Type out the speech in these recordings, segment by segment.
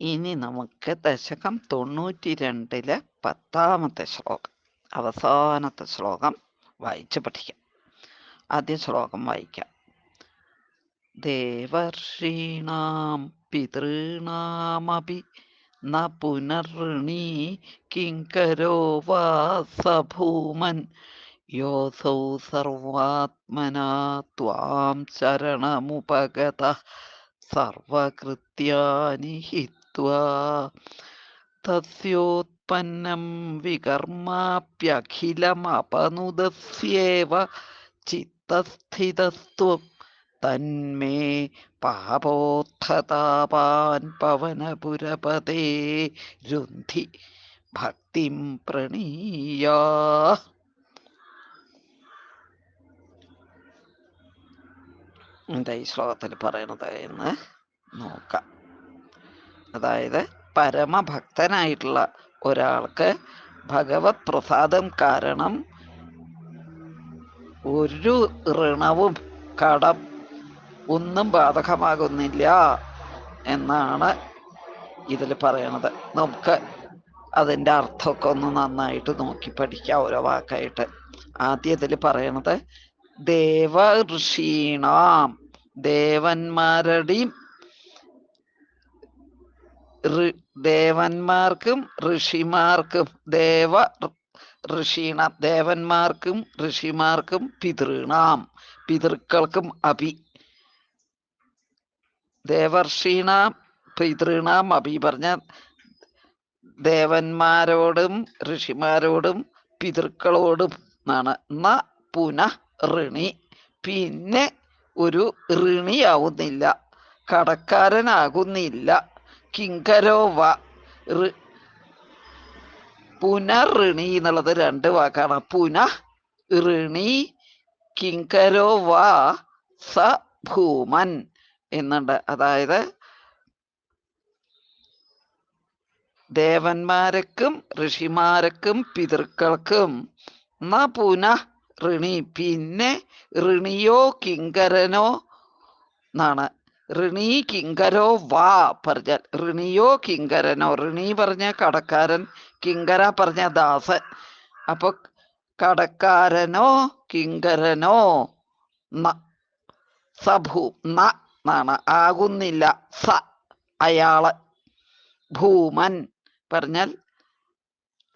ഇനി നമുക്ക് ദശകം തൊണ്ണൂറ്റി രണ്ടിലെ പത്താമത്തെ ശ്ലോകം അവസാനത്തെ ശ്ലോകം വായിച്ച് പഠിക്കാം. ആദ്യ ശ്ലോകം വായിക്കാം. ദേവർഷീണാം പിതൃണാമപി ന പുനർണീ കിങ്കരോ വാ സഭൂമൻ യോസൗ സർവാത്മനാ ത്വാം ശരണമുപഗത സർവകൃത്യാനി ഹിത്വാ തസ്യോത്പന്നം വികർമാപ്യഖിലമപനുദസ്യേവ ചിത്തസ്ഥിതസ്ത്വം തന്മേ പാപോത്ഥതാപാൻ പവനപുരപതേ രുന്ധി ഭക്തിം പ്രണീയ എന്താ ഈ ശ്ലോകത്തിൽ പറയണത് എന്ന് നോക്കാം. അതായത് പരമഭക്തനായിട്ടുള്ള ഒരാൾക്ക് ഭഗവത് പ്രസാദം കാരണം ഒരു ഋണവും കടം ഒന്നും ബാധകമാകുന്നില്ല എന്നാണ് ഇതിൽ പറയണത്. നമുക്ക് അതിന്റെ അർത്ഥമൊക്കെ ഒന്ന് നന്നായിട്ട് നോക്കി പഠിക്കാം ഓരോ വാക്കായിട്ട്. ആദ്യം ഇതിൽ പറയണത് ദേവ ഋഷീണാം ദേവന്മാരുടെയും ദേവന്മാർക്കും ഋഷിമാർക്കും ദേവ ഋഷീണ ദേവന്മാർക്കും ഋഷിമാർക്കും പിതൃണാം. പിതൃക്കൾക്കും അഭി. ദേവർഷീണാം പിതൃണാം അഭി പറഞ്ഞ ദേവന്മാരോടും ഋഷിമാരോടും പിതൃക്കളോടും എന്നാണ് ന പുന ഋണി. പിന്നെ ഒരു ഋണിയാവുന്നില്ല. കടക്കാരനാകുന്നില്ല. കിങ്കരോ വ പുനർഋണി എന്നുള്ളത് രണ്ട് വാക്കാണ്. പുന ഋണി കിങ്കരോ സ ഭൂമൻ എന്നുണ്ട്. അതായത് ദേവന്മാരക്കും ഋഷിമാരക്കും പിതൃക്കൾക്കും ന പുന ഋണി പിന്നെ ഋണിയോ കിങ്കരനോ എന്നാണ് ഋണി കിങ്കരോ വാ പറഞ്ഞാൽ ഋണിയോ കിങ്കരനോ? ഋണി പറഞ്ഞ കടക്കാരൻ കിങ്കര പറഞ്ഞ ദാസൻ. അപ്പൊ കടക്കാരനോ കിങ്കരനോ? സഭൂ ന എന്നാണ്. ആകുന്നില്ല സ അയാൾ ഭൂമൻ പറഞ്ഞാൽ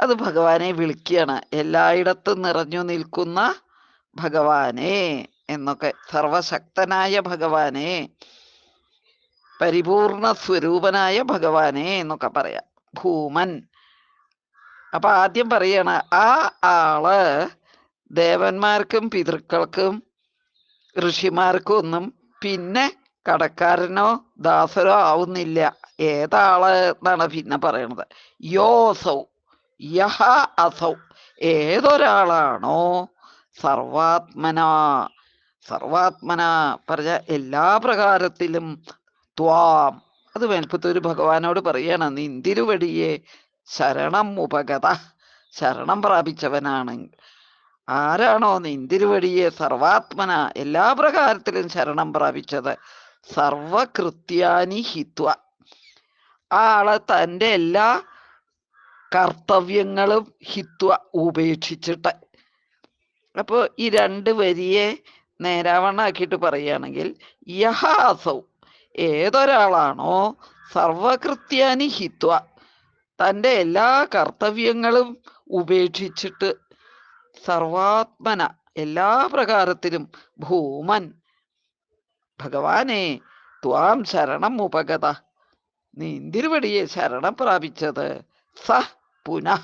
അത് ഭഗവാനെ വിളിക്കുകയാണ്. എല്ലായിടത്തും നിറഞ്ഞു നിൽക്കുന്ന ഭഗവാനെ എന്നൊക്കെ. സർവശക്തനായ ഭഗവാനെ. പരിപൂർണ സ്വരൂപനായ ഭഗവാനെ എന്നൊക്കെ പറയാം. ഭൂമൻ. അപ്പൊ ആദ്യം പറയണ ആ ആൾ ദേവന്മാർക്കും പിതൃക്കൾക്കും ഋഷിമാർക്കും ഒന്നും പിന്നെ കടക്കാരനോ ദാസരോ ആവുന്നില്ല. ഏതാൾ എന്നാണ് പിന്നെ പറയണത്. യോസൗ യഹ അസൗ ഏതൊരാളാണോ സർവാത്മന. സർവാത്മന പറഞ്ഞ എല്ലാ പ്രകാരത്തിലും ത്വാം. അത് മേൽപ്പത്തൊരു ഭഗവാനോട് പറയാണ് നിന്തിരുവടിയെ ശരണം ഉപഗത. ശരണം പ്രാപിച്ചവനാണെങ്കിൽ. ആരാണോ നിന്തിരുവടിയെ സർവാത്മന. എല്ലാ പ്രകാരത്തിലും ശരണം പ്രാപിച്ചത് സർവകൃത്യാനി ഹിത്വ ആൾ തന്റെ എല്ലാ കർത്തവ്യങ്ങളും ഹിത്വ ഉപേക്ഷിച്ചിട്ട്. അപ്പോ ഈ രണ്ട് വരിയെ നേരാവണ്ണാക്കിയിട്ട് പറയുകയാണെങ്കിൽ യഹാസൗ. ഏതൊരാളാണോ സർവകൃത്യാനി ഹിത്വ. തന്റെ എല്ലാ കർത്തവ്യങ്ങളും ഉപേക്ഷിച്ചിട്ട് സർവാത്മന എല്ലാ പ്രകാരത്തിലും ഭൂമൻ. ഭഗവാനെ ത്വാം ശരണം ഉപഗത. നീന്തിരുപടിയെ ശരണം പ്രാപിച്ചത് സ പുനഃ.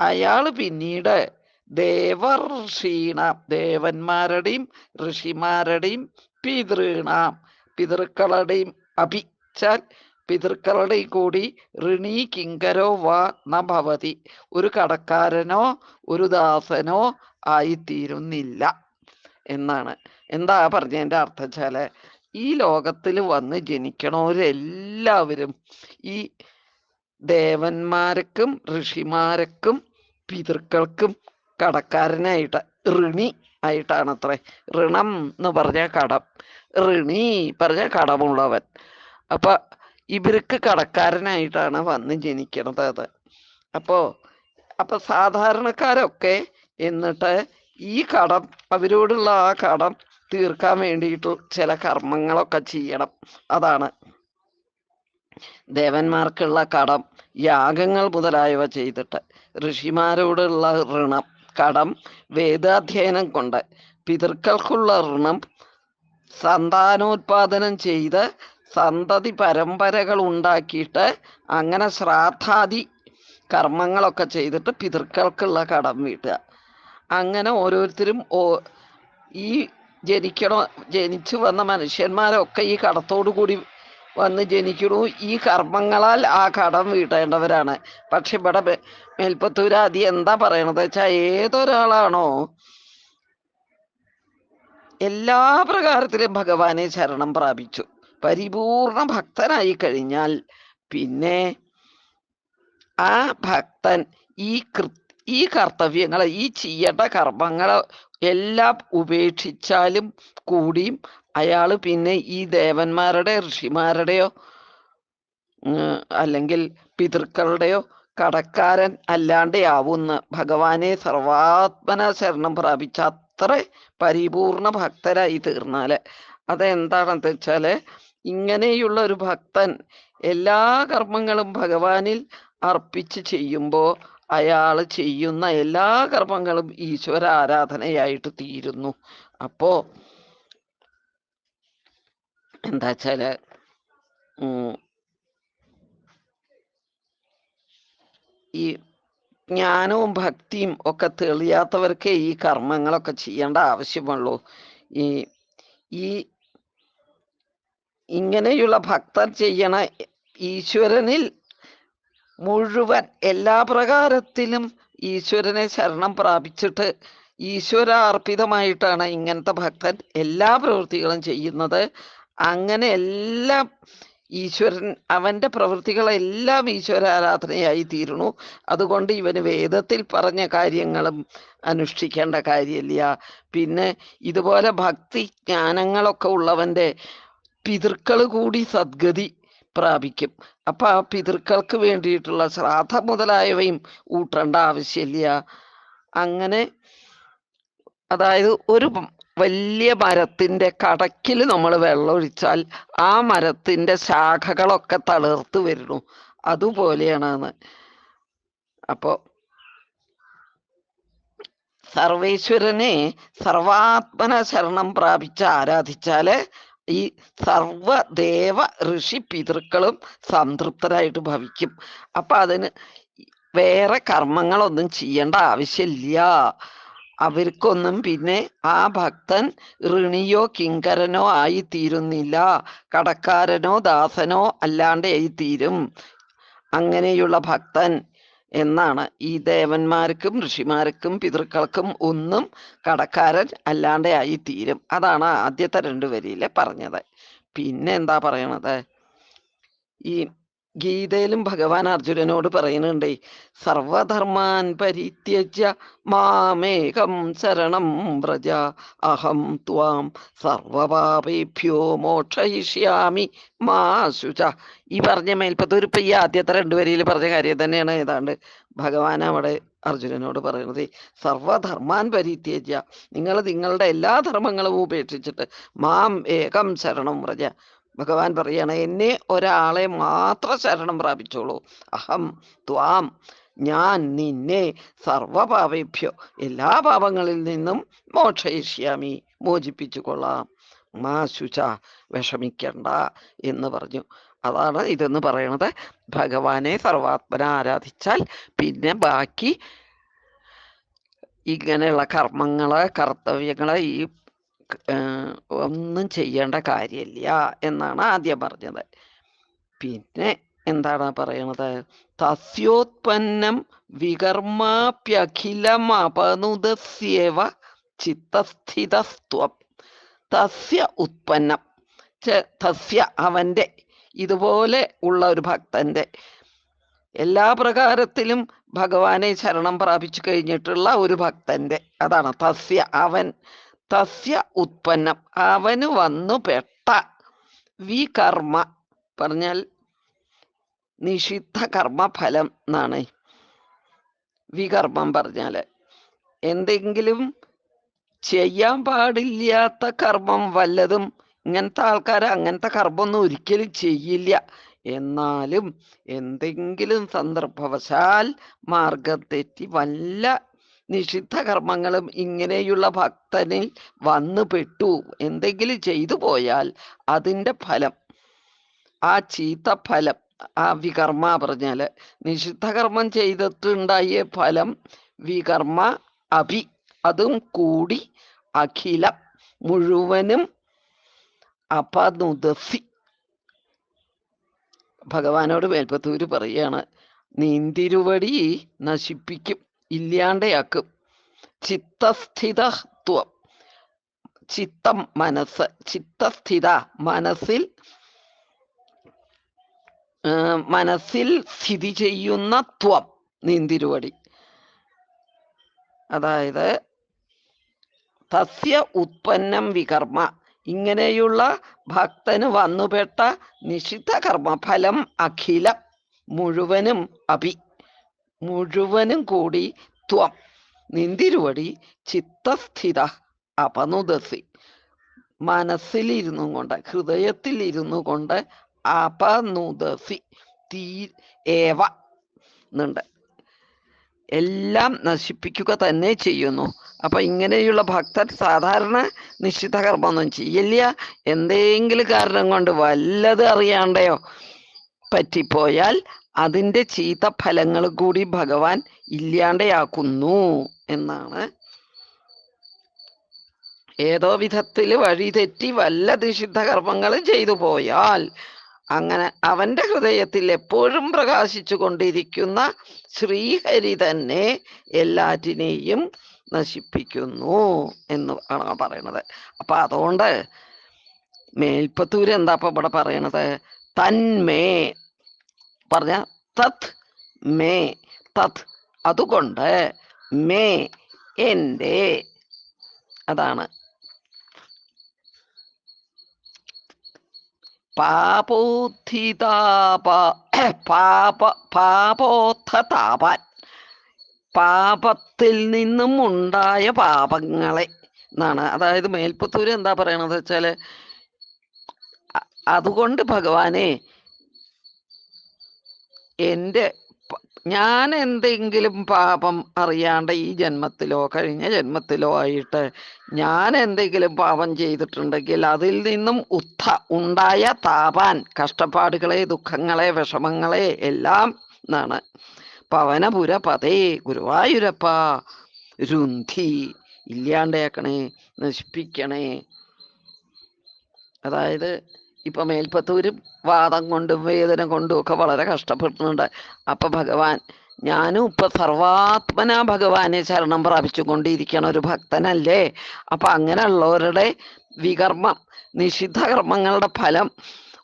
അയാൾ പിന്നീട് ദേവർ ദേവർഷീണ ദേവന്മാരുടെയും ഋഷിമാരുടെയും പിതൃണാം. പിതൃക്കളുടെയും അഭിച്ചാൽ പിതൃക്കളുടെയും കൂടി ഋണി കിങ്കരോ വാ ന ഭവതി. ഒരു കടക്കാരനോ ഒരു ദാസനോ ആയിത്തീരുന്നില്ല എന്നാണ്. എന്താ പറഞ്ഞതിന്റെ അർത്ഥം വെച്ചാൽ ഈ ലോകത്തിൽ വന്ന് ജനിക്കണവരെല്ലാവരും ഈ ദേവന്മാർക്കും ഋഷിമാർക്കും പിതൃക്കൾക്കും കടക്കാരനായിട്ട് ഋണി ആയിട്ടാണ് അത്രേ ഋണം എന്ന് പറഞ്ഞ കടം. ഋണി പറഞ്ഞ കടമുള്ളവൻ. അപ്പൊ ഇവർക്ക് കടക്കാരനായിട്ടാണ് വന്ന് ജനിക്കണത് അത്. അപ്പോ അപ്പൊ സാധാരണക്കാരൊക്കെ എന്നിട്ട് ഈ കടം അവരോടുള്ള ആ കടം തീർക്കാൻ വേണ്ടിയിട്ട് ചില കർമ്മങ്ങളൊക്കെ ചെയ്യണം. അതാണ്. ദേവന്മാർക്കുള്ള കടം യാഗങ്ങൾ മുതലായവ ചെയ്തിട്ട്. ഋഷിമാരോടുള്ള ഋണം കടം വേദാധ്യയനം കൊണ്ട് പിതൃക്കൾക്കുള്ള ഋണം സന്താനോത്പാദനം ചെയ്ത് സന്തതി പരമ്പരകൾ ഉണ്ടാക്കിയിട്ട് അങ്ങനെ ശ്രാദ്ധാദി കർമ്മങ്ങളൊക്കെ ചെയ്തിട്ട് പിതൃക്കൾക്കുള്ള കടം വീട്ടുക. അങ്ങനെ ഓരോരുത്തരും ഓ ഈ ജനിക്കണോ ജനിച്ചു വന്ന മനുഷ്യന്മാരൊക്കെ ഈ കടത്തോടു കൂടി വന്ന് ജനിക്കണു ഈ കർമ്മങ്ങളാൽ ആ കടം വീട്ടേണ്ടവരാണ്. പക്ഷെ ഇവിടെ മേൽപ്പത്തൂരാദി എന്താ പറയണത് വെച്ചാ ഏതൊരാളാണോ എല്ലാ പ്രകാരത്തിലും ഭഗവാനെ ശരണം പ്രാപിച്ചു. പരിപൂർണ ഭക്തനായി കഴിഞ്ഞാൽ പിന്നെ ആ ഭക്തൻ ഈ കൃ ഈ കർത്തവ്യങ്ങളെ ഈ ചെയ്യേണ്ട കർമ്മങ്ങളെ എല്ലാം ഉപേക്ഷിച്ചാലും കൂടിയും അയാൾ പിന്നെ ഈ ദേവന്മാരുടെ ഋഷിമാരുടെയോ അല്ലെങ്കിൽ പിതൃക്കളുടെയോ കടക്കാരൻ അല്ലാണ്ടെയാവുന്ന ഭഗവാനെ സർവാത്മന ശരണം പ്രാപിച്ച അത്ര പരിപൂർണ ഭക്തരായി തീർന്നാൽ. അതെന്താണെന്ന് വെച്ചാൽ ഇങ്ങനെയുള്ള ഒരു ഭക്തൻ എല്ലാ കർമ്മങ്ങളും ഭഗവാനിൽ അർപ്പിച്ച് ചെയ്യുമ്പോൾ അയാൾ ചെയ്യുന്ന എല്ലാ കർമ്മങ്ങളും ഈശ്വര ആരാധനയായിട്ട് തീരുന്നു. അപ്പോ എന്താ വെച്ചാൽ ഈ ജ്ഞാനവും ഭക്തിയും ഒക്കെ തെളിയാത്തവർക്കേ ഈ കർമ്മങ്ങളൊക്കെ ചെയ്യേണ്ട ആവശ്യമുള്ളൂ. ഈ ഈ ഇങ്ങനെയുള്ള ഭക്തർ ചെയ്യണ ഈശ്വരനിൽ മുഴുവൻ എല്ലാ പ്രകാരത്തിലും ഈശ്വരനെ ശരണം പ്രാപിച്ചിട്ട് ഈശ്വരാർപ്പിതമായിട്ടാണ് ഇങ്ങനത്തെ ഭക്തൻ എല്ലാ പ്രവൃത്തികളും ചെയ്യുന്നത്. അങ്ങനെ എല്ലാം ഈശ്വരൻ അവന്റെ പ്രവൃത്തികളെല്ലാം ഈശ്വര ആരാധനയായി തീരണു അതുകൊണ്ട് ഇവന് വേദത്തിൽ പറഞ്ഞ കാര്യങ്ങളും അനുഷ്ഠിക്കേണ്ട കാര്യമില്ല. പിന്നെ ഇതുപോലെ ഭക്തി ജ്ഞാനങ്ങളൊക്കെ ഉള്ളവന്റെ പിതൃക്കൾ കൂടി സദ്ഗതി പ്രാപിക്കും. അപ്പൊ ആ പിതൃക്കൾക്ക് വേണ്ടിയിട്ടുള്ള ശ്രാദ്ധ മുതലായവയും ഊട്ടേണ്ട ആവശ്യമില്ല. അങ്ങനെ അതായത് ഒരു വലിയ മരത്തിന്റെ കടക്കിൽ നമ്മൾ വെള്ളമൊഴിച്ചാൽ ആ മരത്തിന്റെ ശാഖകളൊക്കെ തളിർത്ത് വരുന്നു അതുപോലെയാണ് അപ്പോൾ സർവേശ്വരനെ സർവാത്മന ശരണം പ്രാപിച്ച് ആരാധിച്ചാൽ ഈ സർവദേവ ഋഷി പിതൃക്കളും സംതൃപ്തരായിട്ട് ഭവിക്കും. അപ്പൊ അതിന് വേറെ കർമ്മങ്ങളൊന്നും ചെയ്യേണ്ട ആവശ്യമില്ല. അവർക്കൊന്നും പിന്നെ ആ ഭക്തൻ ഋണിയോ കിങ്കരനോ ആയി തീരുന്നില്ല കടക്കാരനോ ദാസനോ അല്ലാണ്ട് തീരും അങ്ങനെയുള്ള ഭക്തൻ എന്നാണ് ഈ ദേവന്മാർക്കും ഋഷിമാർക്കും പിതൃക്കൾക്കും ഒന്നും കടക്കാരൻ അല്ലാണ്ട് തീരും അതാണ് ആദ്യത്തെ രണ്ടു വരിയിൽ പറഞ്ഞത്. പിന്നെ എന്താ പറയണത്? ഈ ഗീതയിലും ഭഗവാൻ അർജുനനോട് പറയുന്നുണ്ട് സർവധർമാൻ പരിത്യജ്യ മാമേകം ശരണം വ്രജ അഹം ത്വാം സർവപാപേഭ്യോ മോക്ഷയിഷ്യാമി മാ ശുച. ഈ പറഞ്ഞ മേൽപ്പത്തൂർ ഇപ്പൊ ഈ ആദ്യത്തെ രണ്ടു വരിയിൽ പറഞ്ഞ കാര്യം തന്നെയാണ്. ഏതാണ്ട് ഭഗവാൻ അവിടെ അർജുനനോട് പറയുന്നത് സർവധർമാൻ പരിത്യജ്യ നിങ്ങൾ നിങ്ങളുടെ എല്ലാ ധർമ്മങ്ങളും ഉപേക്ഷിച്ചിട്ട് മാം ഏകം ശരണം വ്രജ ഭഗവാൻ പറയാണ് എന്നെ ഒരാളെ മാത്രം ശരണം പ്രാപിച്ചോളൂ. അഹം ത്വാം. ഞാൻ നിന്നെ സർവപാപേഭ്യോ എല്ലാ പാപങ്ങളിൽ നിന്നും മോക്ഷയിഷ്യാമി. മോചിപ്പിച്ചു കൊള്ളാം മാ ശുച വിഷമിക്കണ്ട എന്ന് പറഞ്ഞു. അതാണ് ഇതെന്ന് പറയണത്. ഭഗവാനെ സർവാത്മന ആരാധിച്ചാൽ പിന്നെ ബാക്കി ഇങ്ങനെയുള്ള കർമ്മങ്ങൾ കർത്തവ്യങ്ങൾ ഈ ഒന്നും ചെയ്യേണ്ട കാര്യമില്ല എന്നാണ് ആദ്യം പറഞ്ഞത്. പിന്നെ എന്താണ് പറയണത്? തസ്യോത്പന്നം വികർമാപ്യഖിലമപനുദസ്യവ ചിത്തസ്ഥിതസ്ത്വം. തസ്യ ഉത്പന്നം. തസ്യ അവന്റെ ഇതുപോലെ ഉള്ള ഒരു ഭക്തന്റെ എല്ലാ പ്രകാരത്തിലും ഭഗവാനെ ശരണം പ്രാപിച്ചു കഴിഞ്ഞിട്ടുള്ള ഒരു ഭക്തന്റെ അതാണ് തസ്യ അവൻ. തസ്യ ഉത്പന്നം. അവന് വന്നു പെട്ട വികർമ്മ പറഞ്ഞാൽ നിഷിദ്ധ കർമ്മഫലം എന്നാണ്. വികർമ്മം പറഞ്ഞാൽ. എന്തെങ്കിലും ചെയ്യാൻ പാടില്ലാത്ത കർമ്മം വല്ലതും ഇങ്ങനത്തെ ആൾക്കാർ അങ്ങനത്തെ കർമ്മമൊന്നും ഒരിക്കലും ചെയ്യില്ല. എന്നാലും എന്തെങ്കിലും സന്ദർഭവശാൽ മാർഗം തെറ്റി വല്ല നിഷിദ്ധ കർമ്മങ്ങളും ഇങ്ങനെയുള്ള ഭക്തനിൽ വന്നു പെട്ടു. എന്തെങ്കിലും ചെയ്തു പോയാൽ അതിന്റെ ഫലം ആ ചീത്ത ഫലം ആ വികർമ്മ പറഞ്ഞാൽ നിഷിദ്ധ കർമ്മം ചെയ്തിട്ടുണ്ടായ ഫലം വികർമ്മ അഭി അതും കൂടി അഖില മുഴുവനും അപനുദസി. ഭഗവാനോട് മേൽപ്പത്തൂര് പറയാണ് നീന്തിരുവടി നശിപ്പിക്കും. ഇല്ലാണ്ടയാക്കും. ചിത്തസ്ഥിതത്വം. ചിത്തം മനസ്സ്. ചിത്തസ്ഥിത മനസ്സിൽ മനസ്സിൽ സ്ഥിതി ചെയ്യുന്ന ത്വം നീന്തിരുവടി. അതായത് തസ്യ ഉത്പന്നം വികർമ്മ. ഇങ്ങനെയുള്ള ഭക്തന് വന്നുപെട്ട നിഷിദ്ധ കർമ്മഫലം അഖിലം മുഴുവനും അഭി മുഴുവനും കൂടി ത്വം. നിന്തിരുവടി ചിത്തസ്ഥിത അപനുദസി. മനസ്സിലിരുന്നു കൊണ്ട് ഹൃദയത്തിൽ ഇരുന്നു കൊണ്ട് അപനുദസി. തീ ഏവ എന്നുണ്ട് എല്ലാം നശിപ്പിക്കുക തന്നെ ചെയ്യുന്നു. അപ്പൊ ഇങ്ങനെയുള്ള ഭക്തർ സാധാരണ നിശ്ചിത കർമ്മമൊന്നും ചെയ്യില്ല എന്തെങ്കിലും കാരണം കൊണ്ട് വല്ലത് അറിയാണ്ടയോ പറ്റിപ്പോയാൽ അതിന്റെ ചീത്ത ഫലങ്ങൾ കൂടി ഭഗവാൻ ഇല്ലാണ്ടയാക്കുന്നു എന്നാണ്. ഏതോ വിധത്തിൽ വഴി തെറ്റി വല്ല നിഷിദ്ധ കർമ്മങ്ങൾ ചെയ്തു പോയാൽ അങ്ങനെ അവന്റെ ഹൃദയത്തിൽ എപ്പോഴും പ്രകാശിച്ചു കൊണ്ടിരിക്കുന്ന ശ്രീഹരി തന്നെ എല്ലാറ്റിനെയും നശിപ്പിക്കുന്നു എന്ന് ആണ് പറയണത്. അപ്പൊ അതുകൊണ്ട് മേൽപ്പത്തൂര് എന്താ ഇപ്പൊ ഇവിടെ പറയണത്? തന്മേ പറഞ്ഞ തത് മേ തത്. അതുകൊണ്ട് മേ എന്റെ. അതാണ്. പാപ പാപത്തിൽ നിന്നും ഉണ്ടായ പാപങ്ങളെ എന്നാണ്. അതായത് മേൽപ്പത്തൂര് എന്താ പറയണത് വെച്ചാൽ അതുകൊണ്ട് ഭഗവാനെ എന്റെ ഞാൻ എന്തെങ്കിലും പാപം അറിയാണ്ട് ഈ ജന്മത്തിലോ കഴിഞ്ഞ ജന്മത്തിലോ ആയിട്ട് ഞാൻ എന്തെങ്കിലും പാപം ചെയ്തിട്ടുണ്ടെങ്കിൽ അതിൽ നിന്നും ഉത്ത ഉണ്ടായ താപാൻ കഷ്ടപ്പാടുകളെ ദുഃഖങ്ങളെ വിഷമങ്ങളെ എല്ലാം എന്നാണ് പവനപുര പതേ ഗുരുവായൂരപ്പ രുന്ധി ഇല്ലാണ്ടേക്കണേ നശിപ്പിക്കണേ. അതായത് ഇപ്പൊ മേൽപ്പത്തൂരും വാദം കൊണ്ടും വേദന കൊണ്ടും ഒക്കെ വളരെ കഷ്ടപ്പെടുന്നുണ്ട്. അപ്പൊ ഭഗവാൻ ഞാനും ഇപ്പൊ സർവാത്മന ഭഗവാനെ ശരണം പ്രാപിച്ചുകൊണ്ടിരിക്കണ ഒരു ഭക്തനല്ലേ? അപ്പൊ അങ്ങനെയുള്ളവരുടെ വികർമ്മം നിഷിദ്ധ കർമ്മങ്ങളുടെ ഫലം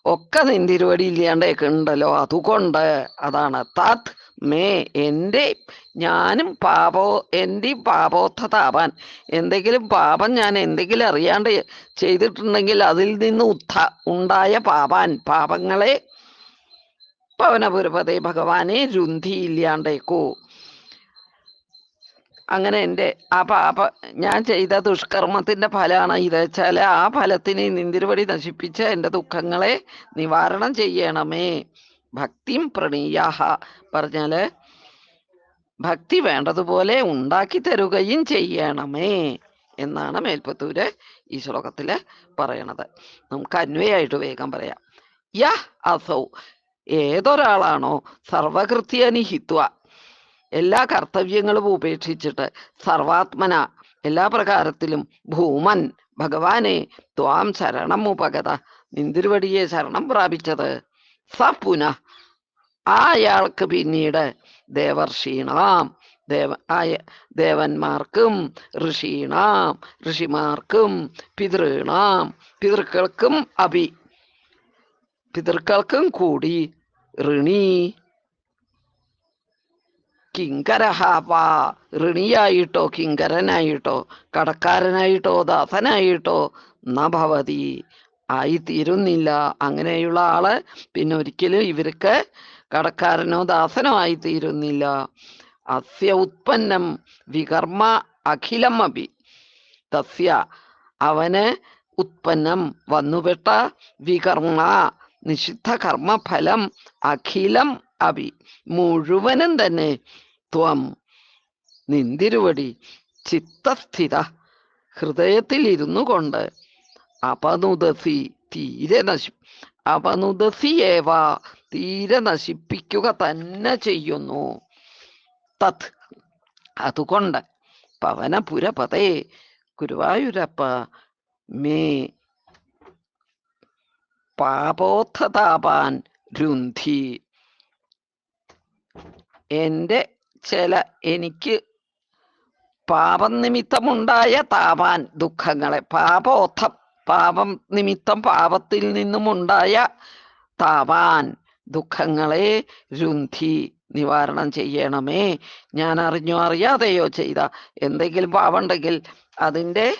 ഒക്കെ നിന്തിരുവടി ഇല്ലാണ്ടേക്ക് ഉണ്ടല്ലോ. അതുകൊണ്ട് അതാണ്. തത് മേ എന്റെ ഞാനും പാപോ എന്റെ പാപോത്ഥതാപാൻ. എന്തെങ്കിലും പാപം ഞാൻ എന്തെങ്കിലും അറിയാണ്ട് ചെയ്തിട്ടുണ്ടെങ്കിൽ അതിൽ നിന്ന് ഉത്ഥ ഉണ്ടായ പാപാൻ. പാപങ്ങളെ പവനപുരപതേ ഭഗവാനെ രുന്ധി ഇല്ലാണ്ടേക്കൂ അങ്ങനെ എന്റെ ആ പാപ ഞാൻ ചെയ്ത ദുഷ്കർമ്മത്തിന്റെ ഫലമാണ് ഇത്. വെച്ചാൽ ആ ഫലത്തിന് നിന്തിരുവടി നശിപ്പിച്ച് എന്റെ ദുഃഖങ്ങളെ നിവാരണം ചെയ്യണമേ. ഭക്തിം പ്രണീയാഹ. പറഞ്ഞാൽ ഭക്തി വേണ്ടതുപോലെ ഉണ്ടാക്കി തരുകയും ചെയ്യണമേ എന്നാണ് മേൽപ്പത്തൂര് ഈ ശ്ലോകത്തിൽ പറയണത്. നമുക്ക് അന്വയായിട്ട് വേഗം പറയാം. യ അസൗ. ഏതൊരാളാണോ സർവകൃത്യനിഹിത്വ എല്ലാ കർത്തവ്യങ്ങളും ഉപേക്ഷിച്ചിട്ട് സർവാത്മന. എല്ലാ പ്രകാരത്തിലും ഭൂമൻ. ഭഗവാനെ ത്വാം ശരണം ഉപഗത. നിന്തിരുവടിയെ ശരണം പ്രാപിച്ചത്. സ പുന. അയാൾക്ക് പിന്നീട് ദേവർഷീണാം. ദേവ ആയ ദേവന്മാർക്കും ഋഷീണാം. ഋഷിമാർക്കും പിതൃണാം. പിതൃക്കൾക്കും അഭി പിതൃക്കൾക്കും കൂടി ഋണി. കിങ്കരഹാവാ. ഋണിയായിട്ടോ കിങ്കരനായിട്ടോ കടക്കാരനായിട്ടോ ദാസനായിട്ടോ നഭവതി ഭവതി. ആയിത്തീരുന്നില്ല. അങ്ങനെയുള്ള ആൾ പിന്നെ ഒരിക്കലും ഇവർക്ക് കടക്കാരനോ ദാസനോ ആയിത്തീരുന്നില്ല. അസ്യ ഉത്പന്നം വികർമ്മ അഖിലം അഭി. തസ്യ അവന് ഉത്പന്നം വന്നുപെട്ട വികർമ്മ നിഷിദ്ധ കർമ്മഫലം അഖിലം അഭി. മുഴുവനും തന്നെ ത്വം നിന്തിരുവടി ചിത്തസ്ഥിത ഹൃദയത്തിൽ ഇരുന്നു കൊണ്ട് അപനുദസി തീരെ നശി അപനുദസിയേവ തീരെ നശിപ്പിക്കുക തന്നെ ചെയ്യുന്നു. തത്. അതുകൊണ്ട് പവനപുരപതേ ഗുരുവായൂരപ്പ മേ പാപോത്ഥതാപാൻ രുന്ധി. എന്റെ ചില എനിക്ക് പാപം നിമിത്തമുണ്ടായ താപാൻ ദുഃഖങ്ങളെ പാപോധം പാപം നിമിത്തം പാപത്തിൽ നിന്നുമുണ്ടായ താപാൻ ദുഃഖങ്ങളെ രുന്ധി നിവാരണം ചെയ്യണമേ. ഞാൻ അറിഞ്ഞോ അറിയാതെയോ ചെയ്ത എന്തെങ്കിലും പാപമുണ്ടെങ്കിൽ അതിന്റെ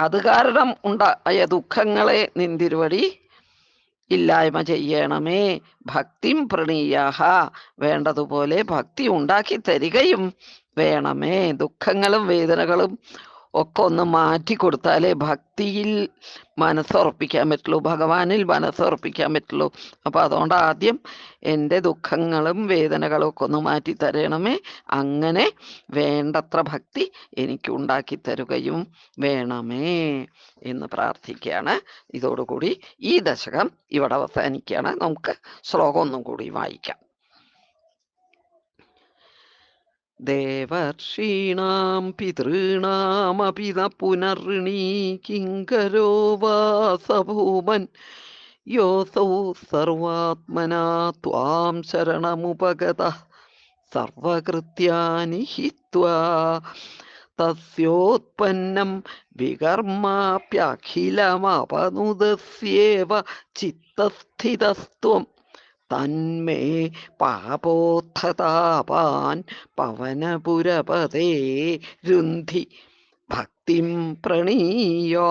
അത് കാരണം ഉണ്ടായ ദുഃഖങ്ങളെ നിന്തിരുവടി ഇല്ലായ്മ ചെയ്യണമേ. ഭക്തിം പ്രണീയാഹ. വേണ്ടതുപോലെ ഭക്തി ഉണ്ടാക്കി തരികയും വേണമേ. ദുഃഖങ്ങളും വേദനകളും ഒക്കെ ഒന്ന് മാറ്റി കൊടുത്താലേ ഭക്തിയിൽ മനസ്സുറപ്പിക്കാൻ പറ്റുള്ളൂ ഭഗവാനിൽ മനസ്സുറപ്പിക്കാൻ പറ്റുള്ളൂ. അപ്പൊ അതുകൊണ്ട് ആദ്യം എന്റെ ദുഃഖങ്ങളും വേദനകളും ഒക്കെ ഒന്ന് മാറ്റി തരണമേ. അങ്ങനെ വേണ്ടത്ര ഭക്തി എനിക്ക് ഉണ്ടാക്കി തരുകയും വേണമേ എന്ന് പ്രാർത്ഥിക്കുകയാണ്. ഇതോടുകൂടി ഈ ദശകം ഇവിടെ അവസാനിക്കുകയാണ്. നമുക്ക് ശ്ലോകം ഒന്നും കൂടി വായിക്കാം. ദേവർഷീണാം പിതൃണാമപി ന പുനർണീ കിങ്കരോ വാസഭൂമൻ. യോസൗ സർവാത്മനാ ത്വാം ശരണമുപഗത. സർവകൃത്യാനി ഹിത്വാ. തസ്യോത്പന്നം വികർമാപ്യഖിലമപനുദസ്യേവ ചിത്തസ്ഥിതസ്ത്വം. തന്മേ പാപോത്ഥതാപാൻ പവനപുരപതേ രുന്ധി ഭക്തിം പ്രണീയോ